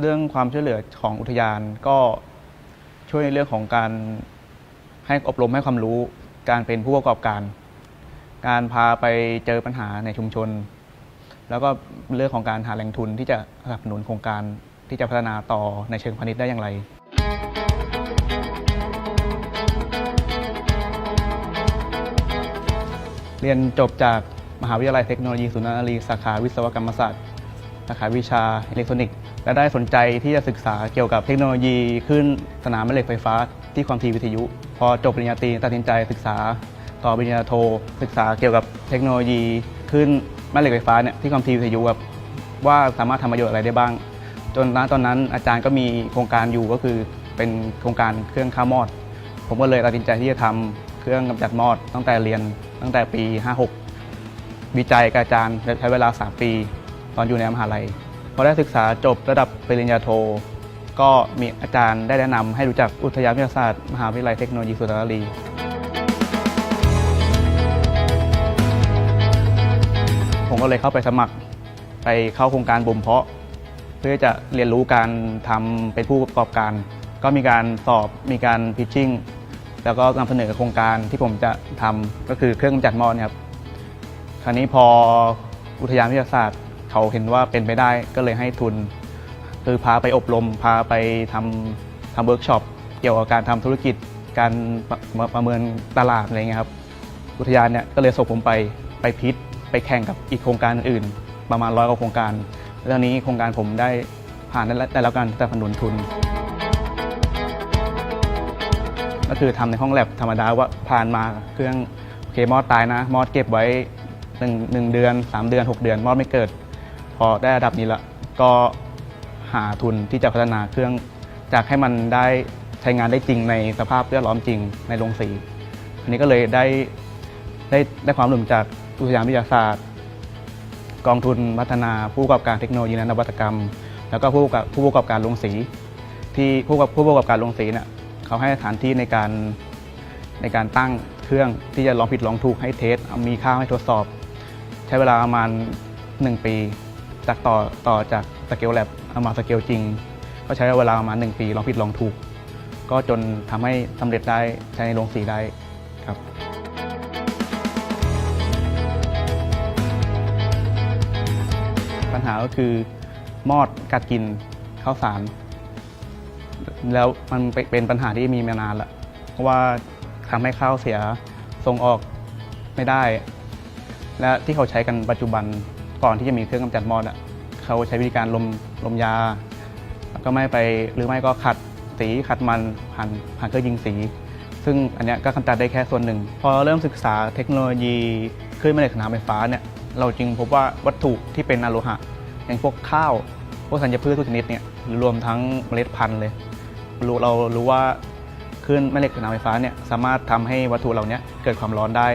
เรื่องความช่วยเหลือของอุทยานก็ช่วยในเรื่องของการให้อบรมให้ความรู้การเป็นผู้ประกอบการ การพาไปเจอปัญหาในชุมชน แล้วก็เรื่องของการหาแหล่งทุนที่จะสนับสนุนโครงการที่จะพัฒนาต่อในเชิงพาณิชย์ได้อย่างไรเรียนจบจากมหาวิทยาลัยเทคโนโลยีสุนทรีสาขาวิศวกรรมศาสตร์ สาขาวิชาอิเล็กทรอนิกส์และได้สนใจที่จะศึกษาเกี่ยวกับเทคโนโลยีขึ้นสนามแม่เหล็กไฟฟ้าที่ความถี่วิทยุ พอจบปริญญาตรีตัดสินใจศึกษาต่อปริญญาโท ศึกษาเกี่ยวกับเทคโนโลยีขึ้นแม่เหล็กไฟฟ้าเนี่ยที่ความถี่วิทยุแบบว่าสามารถทำประโยชน์อะไรได้บ้าง จนณตอนนั้นอาจารย์ก็มีโครงการอยู่ก็คือเป็นโครงการเครื่องข้ามอด ผมก็เลยตัดสินใจที่จะทำเครื่องกำจัดมอดตั้งแต่เรียนตั้งแต่ปี 56 วิจัยกับอาจารย์ใช้เวลา 3 ปี ตอนอยู่ในมหาลัยพอได้ศึกษาจบระดับปริญญาโท ก็มีอาจารย์ได้แนะนำให้รู้จักอุทยานวิทยาศาสตร์มหาวิทยาลัยเทคโนโลยีสุนทรนารีผมก็เลยเข้าไปสมัครไปเข้าโครงการบ่มเพาะ เพื่อจะเรียนรู้การทำเป็นผู้ประกอบการ ก็มีการสอบมีการพิชชิ่งแล้วก็นำเสนอโครงการที่ผมจะทำก็คือเครื่องกำจัดมอดเนี่ยครับคราวนี้พออุทยานวิทยาศาสตร์ เขาเห็นว่าเป็นไปได้ก็เลยให้ทุน คือพาไปอบรม พาไปทำทำเวิร์กช็อปเกี่ยวกับการทำธุรกิจการประประเมินตลาดอะไรเงี้ยครับอุทยานเนี่ยก็เลยส่งผมไปไปพิษไปแข่งกับอีกโครงการอื่น ประมาณร้อยกว่าโครงการแล้วตอนนี้โครงการผมได้ผ่านได้ได้รับการสนับสนุนทุน ก็คือทำในห้องแลบธรรมดาว่าผ่านมาเครื่องโอเคมอดตายนะ มอดเก็บไว้หนึ่งหนึ่งเดือน 3 เดือน 6 เดือน มอดไม่เกิด อได้ระดับนี้ละก็หาทุนที่จะพัฒนาเครื่อง จากให้มันได้ใช้งานได้จริงในสภาพแวดล้อมจริงในโรงสี อันนี้ก็เลยได้ได้ได้ความร่วมจากอุทยานวิทยาศาสตร์ กองทุนพัฒนาผู้ประกอบการเทคโนโลยีและนวัตกรรม แล้วก็ผู้ประกอบผู้ประกอบการโรงสี ที่ผู้ประกอบผู้ประกอบการโรงสีเนี่ยเขาให้สถานที่ในการในการตั้งเครื่องที่จะลองผิดลองถูกให้เทสมีค่าให้ทดสอบ ใช้เวลาประมาณ 1 ปี จากต่อต่อจากสเกลแลบเอามาสเกลจริง ก็ใช้เวลาประมาณ1ปีลองผิดลองถูก ก็จนทำให้สำเร็จได้ใช้ในโรงสีได้ครับปัญหาก็คือมอดกัดกินข้าวสาร แล้วมันเป็นปัญหาที่มีมานานละเพราะว่าทำให้ข้าวเสียส่งออกไม่ได้ และที่เขาใช้กันปัจจุบัน ก่อนที่จะมีเครื่องกำจัดมอดอะเขาใช้วิธีการลมลมยา แล้วก็ไม่ไปหรือไม่ก็ขัดสีขัดมันผ่านผ่านเครื่องยิงสี ซึ่งอันนี้ก็กำจัดได้แค่ส่วนหนึ่ง พอเริ่มศึกษาเทคโนโลยีคลื่นแม่เหล็กสนามไฟฟ้าเนี่ยเราจึงพบว่าวัตถุที่เป็นอโลหะ อย่างพวกข้าวพวกธัญพืชทุกชนิดเนี่ยรวมทั้งเมล็ดพันธุ์เลยรู้เรารู้ว่าคลื่นแม่เหล็กสนามไฟฟ้าเนี่ยสามารถทำให้วัตถุเหล่านี้เกิดความร้อนได้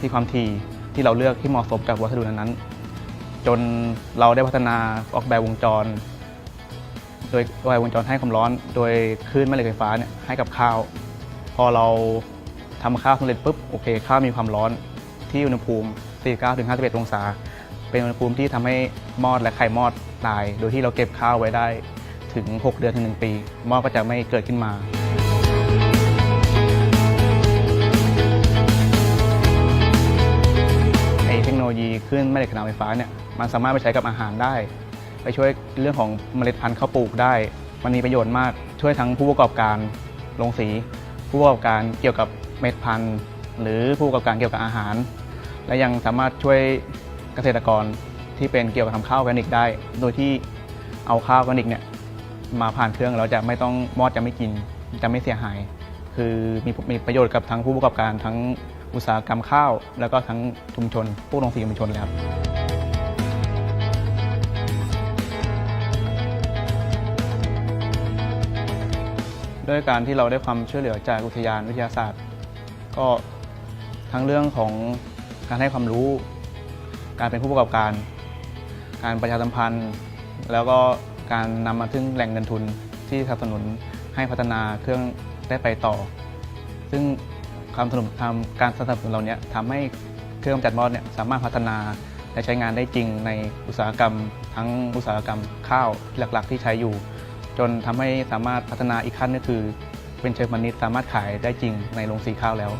ที่ความถี่ที่เราเลือกที่เหมาะสมกับวัสดุนั้น จนเราได้พัฒนาออกแบบวงจร โดยวงจรให้ความร้อน โดยคลื่นแม่เหล็กไฟฟ้าเนี่ยให้กับข้าว พอเราทำข้าวสำเร็จปุ๊บโอเคข้าวมีความร้อนที่อุณหภูมิ 49ถึง51 องศา เป็นอุณหภูมิที่ทำให้มอดและไข่มอดตาย โดยที่เราเก็บข้าวไว้ได้ถึง 6 เดือนถึง 1 ปี มอดก็จะไม่เกิดขึ้นมาไอเทคโนโลยีขึ้นแม่เหล็กขนาดไฟฟ้าเนี่ย มันสามารถไปใช้กับอาหารได้ ไปช่วยเรื่องของเมล็ดพันธุ์ข้าวปลูกได้ มันมีประโยชน์มากช่วยทั้งผู้ประกอบการโรงสี ผู้ประกอบการเกี่ยวกับเม็ดพันธุ์ หรือผู้ประกอบการเกี่ยวกับอาหาร และยังสามารถช่วยเกษตรกรที่เป็นเกี่ยวกับทำข้าวออร์แกนิกได้ โดยที่เอาข้าวออร์แกนิกเนี่ยมาผ่านเครื่องเราจะไม่ต้องมอดจะไม่กินจะไม่เสียหาย คือมีมีประโยชน์กับทั้งผู้ประกอบการทั้งอุตสาหกรรมข้าว แล้วก็ทั้งชุมชน ผู้ลงสีชุมชนเลยครับ ด้วยการที่เราได้ความช่วยเหลือจากอุทยานวิทยาศาสตร์ ก็ทั้งเรื่องของการให้ความรู้ การเป็นผู้ประกอบการ การประชาสัมพันธ์ แล้วก็การนำมาถึงแหล่งเงินทุนที่สนับสนุนให้พัฒนาเครื่องได้ไปต่อ ซึ่งความสนับทำการสนับสนุนเราเนี้ยทำให้เครื่องจัดมอดเนี่ยสามารถพัฒนาและใช้งานได้จริงในอุตสาหกรรม ทั้งอุตสาหกรรมข้าวหลักๆ ที่ใช้อยู่ จนทำให้สามารถพัฒนาอีกขั้นก็คือ เป็นเชิงพาณิชย์สามารถขายได้จริงในโรงสีข้าวแล้ว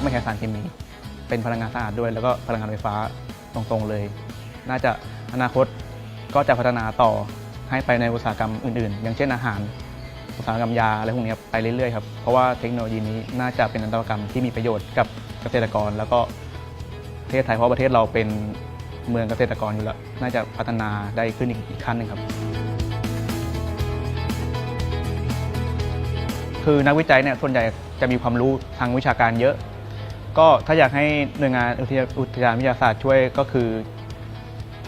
ไม่ใช้สารเคมี เป็นพลังงานสะอาดด้วย แล้วก็พลังงานไฟฟ้าตรงๆเลย น่าจะอนาคตก็จะพัฒนาต่อให้ไปในอุตสาหกรรมอื่นๆ อย่างเช่นอาหารอุตสาหกรรมยาอะไรพวกนี้ไปเรื่อยๆครับ เพราะว่าเทคโนโลยีนี้น่าจะเป็นนวัตกรรมที่มีประโยชน์กับเกษตรกร แล้วก็ประเทศไทยเพราะประเทศเราเป็น เมืองเกษตรกรอยู่แล้ว น่าจะพัฒนาได้ขึ้นอีกขั้นหนึ่งครับ คือนักวิจัยเนี่ยส่วนใหญ่จะมีความรู้ทางวิชาการเยอะ ก็ถ้าอยากให้หน่วยงานอุทยานวิทยาศาสตร์ช่วยก็คือ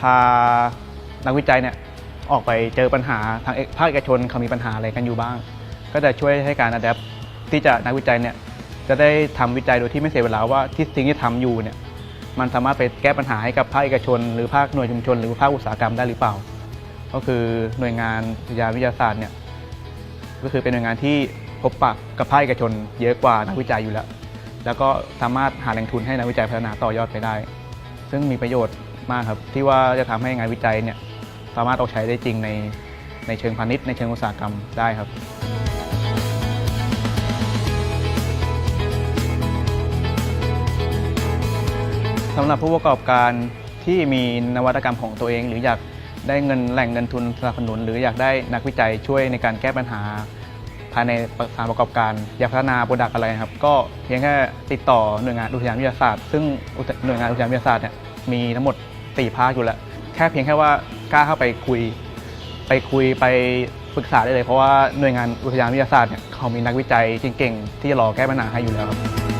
พานักวิจัยเนี่ยออกไปเจอปัญหาทางภาคเอกชนเขามีปัญหาอะไรกันอยู่บ้าง ก็จะช่วยให้การอัดแอปที่จะนักวิจัยเนี่ยจะได้ทำวิจัยโดยที่ไม่เสียเวลาว่าที่สิ่งที่ทำอยู่เนี่ย มันสามารถไปแก้ปัญหาให้กับภาคเอกชน หรือภาคหน่วยชุมชน หรือภาคอุตสาหกรรมได้หรือเปล่า ก็คือหน่วยงานอุทยาวิทยาศาสตร์เนี่ยก็คือเป็นหน่วยงานที่พบปะกับภาคเอกชน เยอะกว่านักวิจัยอยู่แล้ว แล้วก็สามารถหาแหล่งทุนให้นักวิจัยพัฒนาต่อยอดไปได้ ซึ่งมีประโยชน์มากครับที่ว่าจะทำให้งานวิจัยเนี่ยสามารถออกใช้ได้จริงในในเชิงพาณิชย์ในเชิงอุตสาหกรรมได้ครับ สำหรับผู้ประกอบการที่มีนวัตกรรมของตัวเอง หรืออยากได้เงินแหล่งเงินทุนสนับสนุน หรืออยากได้นักวิจัยช่วยในการแก้ปัญหา ภายในสถานประกอบการ อยากพัฒนาโปรดักต์อะไรครับ ก็เพียงแค่ติดต่อหน่วยงานอุทยานวิทยาศาสตร์ ซึ่งหน่วยงานอุทยานวิทยาศาสตร์เนี่ยมีทั้งหมด 4 ภาคอยู่แล้ว แค่เพียงแค่ว่ากล้าเข้าไปคุย ไปคุยไปปรึกษาได้เลย เพราะว่าหน่วยงานอุทยานวิทยาศาสตร์เนี่ยเขามีนักวิจัยเก่งๆที่จะรอแก้ปัญหาให้อยู่แล้วครับ